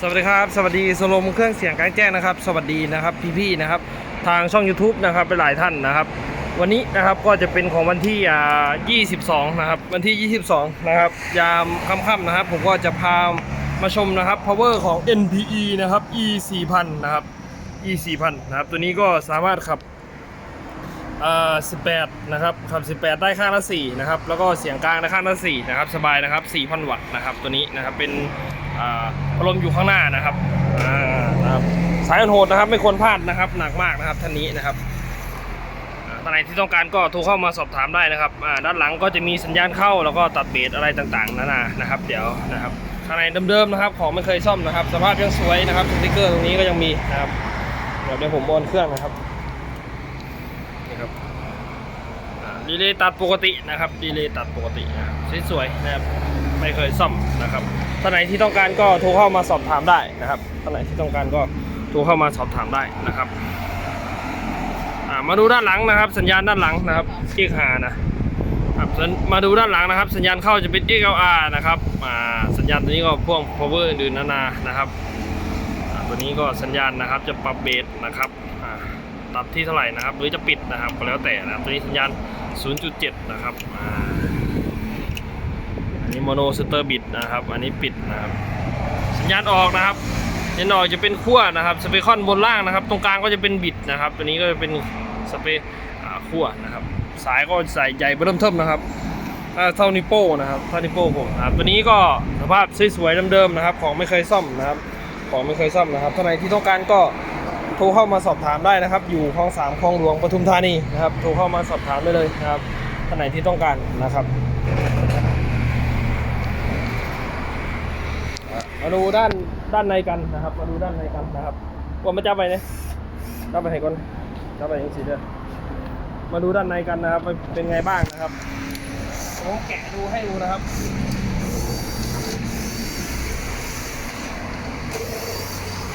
สวัสดีครับสวัสดีสโลมเครื่องเสียงกลางแจ้งนะครับ สวัสดีนะครับพี่ๆนะครับทางช่อง YouTube นะครับไปหลายท่านนะครับ วันนี้นะครับก็จะเป็นของวันที่อ่า22 นะครับ วันที่ 22 นะครับ ยามค่ำๆนะครับ ผมก็จะพามาชมนะครับ power ของ NPE นะครับ E 4000นะครับ E 4000นะครับ ตัวนี้ก็สามารถขับอ่า18 นะครับขับ 18 ได้ข้างละ4นะครับแล้วก็เสียงกลางได้ข้างละ4นะครับสบายนะครับ 4,000 วัตต์นะครับตัวนี้นะครับเป็น พัดลมอยู่ข้างหน้านะครับนะครับสายอันโหดนะครับ ไม่ควรพลาดนะครับ หนักมากนะครับท่านนี้นะครับอ่าท่านไหนที่ต้องการก็โทรเข้ามาสอบถามได้นะครับด้านหลังก็จะมีสัญญาณเข้าแล้วก็ตัดเบสอะไรต่างๆนานานะครับ เดี๋ยวนะครับข้างในเดิมๆนะครับ ของไม่เคยซ่อมนะครับ สภาพยังสวยนะครับสติกเกอร์ตรงนี้ก็ยังมีนะครับเดี๋ยวเดี๋ยวผมโอนเครื่องนะครับนี่ครับดีเลย์ตัดปกตินะครับดีเลย์ตัดปกตินะครับสวยๆนะครับไม่เคยซ่อมนะครับ ท่านไหนที่ต้องการก็โทรเข้ามาสอบถามได้นะครับท่านไหนที่ต้องการก็โทรเข้ามาสอบถามได้นะครับมาดูด้านหลังนะครับ สัญญาณด้านหลังนะครับเอกหานะครับมาดูด้านหลังนะครับ สัญญาณเข้าจะเป็น XLR นะครับสัญญาณตัวนี้ก็พ่วง power อื่นๆนานานะครับตัวนี้ก็สัญญาณนะครับจะปรับเบสนะครับตัดที่เท่าไหร่นะครับ หรือจะปิดนะครับก็แล้วแต่นะครับตัวนี้สัญญาณ 0.7 นะครับ อันนี้โมโนสเตอร์บิดนะครับ อันนี้ปิดนะครับ สัญญาณออกนะครับสัญญาณออกจะเป็นขั้วนะครับสเปคอนบนล่างนะครับ ตรงกลางก็จะเป็นบิดนะครับ ตัวนี้ก็จะเป็นสเปอ่าขั้วนะครับ สายก็ใส่ใหญ่เบิ่มเทิมนะครับอ่าเท่านิโป้นะครับเท่านิโป้ผมนะครับตัวนี้ก็สภาพสวยๆเดิมๆนะครับ ของไม่เคยซ่อมนะครับ ของไม่เคยซ่อมนะครับท่านไหนที่ต้องการก็โทรเข้ามาสอบถามได้นะครับ อยู่คลองสามคลองหลวงปทุมธานีนะครับ โทรเข้ามาสอบถามได้เลยนะครับท่านไหนที่ต้องการนะครับอะ มาดูด้านด้านในกันนะครับ มาดูด้านในกันนะครับว่ามาจับไปเนี่ยจับไปให้ก่อนจับไปอย่างสีเด้อมาดูด้านในกันนะครับเป็นไงบ้างนะครับผมแกะดูให้ดูนะครับ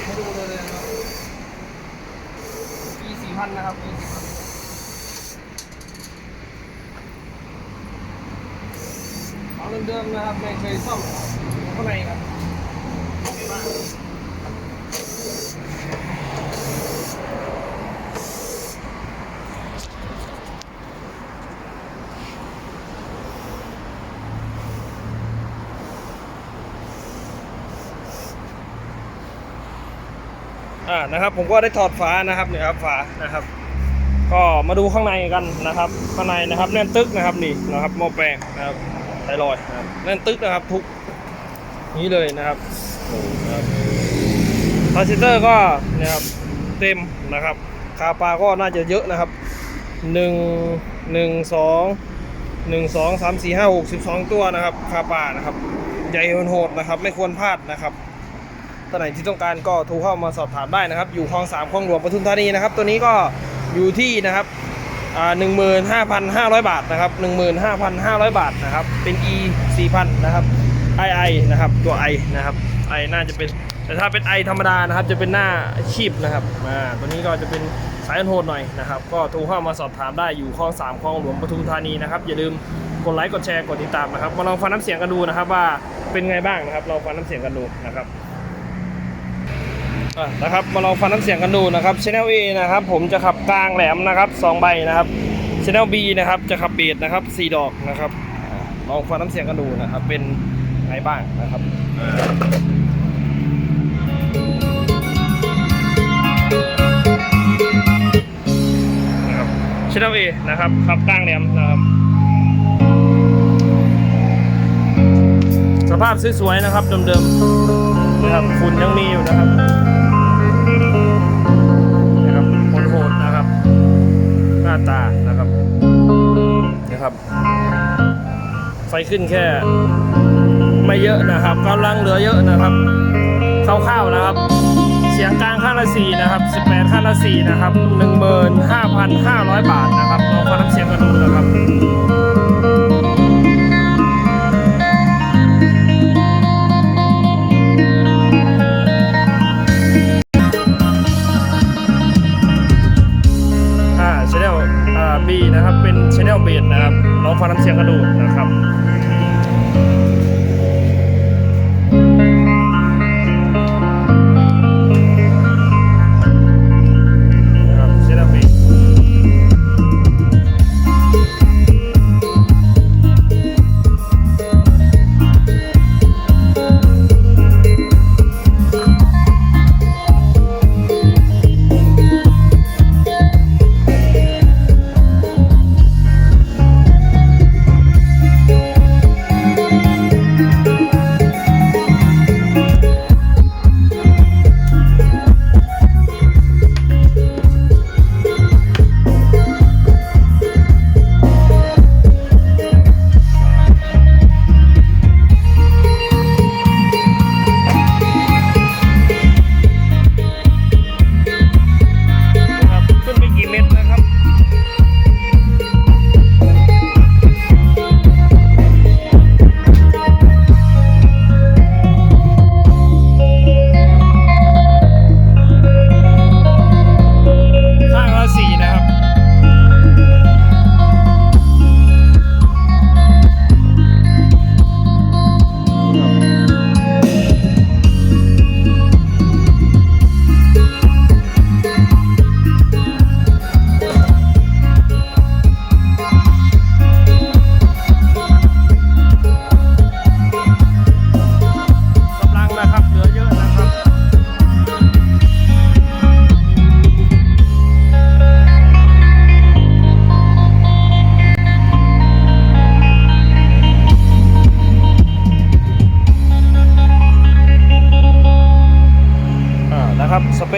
ให้ดูเลยนะครับ E สี่พันนะครับ E สี่พันของเดิมๆนะครับไม่เคยซ่อมข้างในครับ อ่านะครับผมก็ได้ถอดฝานะครับเนี่ยครับฝานะครับ ก็มาดูข้างในกันนะครับข้างในนะครับแน่นตึกนะครับนี่นะครับหม้อแปลงนะครับไทรอยนะครับแน่นตึกนะครับทุกนี้เลยนะครับโอ้โหนะครับพาสเตอร์ก็นี่ยครับเต็มนะครับคาปาก็น่าจะเยอะนะครับหนึ่งหนึ่งสองหนึ่งสองสามสี่ห้าหกสิบสองตัวนะครับคาปานะครับใหญ่โหดนะครับไม่ควรพลาดนะครับ ท่านไหนที่ต้องการก็โทรเข้ามาสอบถามได้นะครับ อยู่คลองสามคลองหลวงปทุมธานีนะครับ ตัวนี้ก็อยู่ที่นะครับหนึ่งหมื่นห้าพันห้าร้อยบาทนะครับหนึ่งหมื่นห้าพันห้าร้อยบาทนะครับ เป็น e สี่พันนะครับ i i นะครับ ตัว i นะครับ i น่าจะเป็น แต่ถ้าเป็น i ธรรมดานะครับ จะเป็นหน้าชีพนะครับอ่าตัวนี้ก็จะเป็นสายอันโหดหน่อยนะครับ ก็โทรเข้ามาสอบถามได้อยู่คลองสามคลองหลวงปทุมธานีนะครับ อย่าลืมกดไลค์กดแชร์กดติดตามนะครับ มาลองฟังน้ำเสียงกันดูนะครับว่าเป็นไงบ้างนะครับ ลองฟังน้ำเสียงกันดูนะครับอะ นะครับมาลองฟังน้ำเสียงกันดูนะครับ Channel A นะครับผมจะขับกลางแหลมนะครับ2ใบนะครับ Channel B นะครับจะขับเบสนะครับ4ดอกนะครับลองฟังน้ำเสียงกันดูนะครับเป็นไงบ้างนะครับนะครับ Channel A นะครับขับกลางแหลมนะครับ สภาพสวยๆนะครับเดิมๆ นะครับฝุ่นยังมีอยู่นะครับนะครับโหดๆนะครับ หน้าตานะครับนะครับ ไฟขึ้นแค่ ไม่เยอะนะครับกำลังเหลือเยอะนะครับคร่าวๆนะครับ เสียงกลางข้างละสี่นะครับ18ข้างละสี่นะครับ15,500บาทนะครับลองฟังน้ำเสียงกันดูนะครับ ปีนะครับเป็นชแนลเบสนะครับลองฟังน้ำเสียงกระดูนะครับ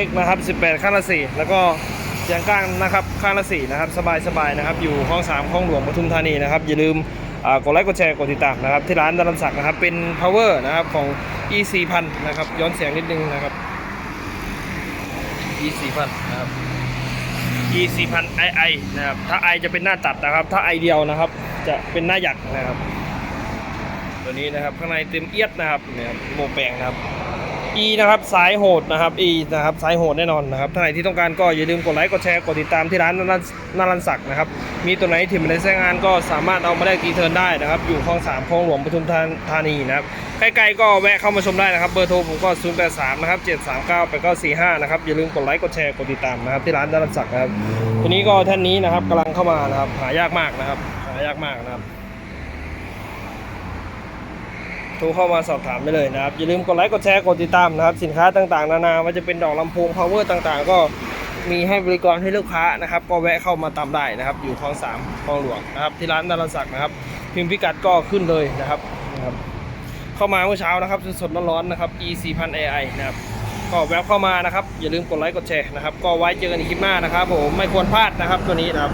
สเปคนะครับ 18 ข้างละ4แล้วก็เสียงกลางนะครับข้างละ4นะครับสบายๆนะครับ อยู่ห้อง 3 ห้องหลวงปทุมธานีนะครับ อย่าลืมกดไลค์กดแชร์กดติดตามนะครับ ที่ร้านดารันศักดิ์นะครับ เป็น power นะครับของ e 4 0 0 0นะครับ ย้อนเสียงนิดนึงนะครับ e 4 0 0 0นะครับ e 4 0 0 0 i i นะครับ ถ้า i จะเป็นหน้าตัดนะครับ ถ้า i เดียวนะครับ จะเป็นหน้าหยักนะครับ ตัวนี้นะครับ ข้างในเต็มเอียดนะครับเนี่ยโมแปลงนะครับ E นะครับสายโหดนะครับ E นะครับสายโหดแน่นอนนะครับท่านไหนที่ต้องการก็อย่าลืมกดไลค์กดแชร์กดติดตามที่ร้านนารันรันศักดิ์นะครับมีตัวไหนที่ไม่ได้ใช้งานก็สามารถเอามาได้รีเทิร์นได้นะครับอยู่คลองสามคลองหลวงปทุมธานีนะครับใกล้ๆก็แวะเข้ามาชมได้นะครับเบอร์โทรผมก็0 8 3นะครับ739 8 9 4 5นะครับอย่าลืมกดไลค์กดแชร์กดติดตามนะครับที่ร้านนารันศักดิ์นะครับทีนี้ก็ท่านนี้นะครับกำลังเข้ามานะครับหายากมากนะครับหายากมากนะครับ โท รเข้ามาสอบถามได้เลยนะครับ อย่าลืมกดไลค์กดแชร์กดติดตามนะครับ สินค้าต่างๆ นานาว่าจะเป็นดอกลำโพง power ต่างๆ ก็มีให้บริการให้ลูกค้านะครับ ก็แวะเข้ามาตามได้นะครับ อยู่คลองสามคลองหลวงนะครับ ที่ร้านดาราศักดิ์นะครับ พิมพ์พิกัดก็ขึ้นเลยนะครับนะครับเข้ามาเมื่อเช้านะครับสดๆร้อนๆนะครับ e4000ai นะครับก็แวะเข้ามานะครับ อย่าลืมกดไลค์กดแชร์นะครับ ก็ไว้เจอกันในคลิปหน้านะครับผมไม่ควรพลาดนะครับตัวนี้นะครับ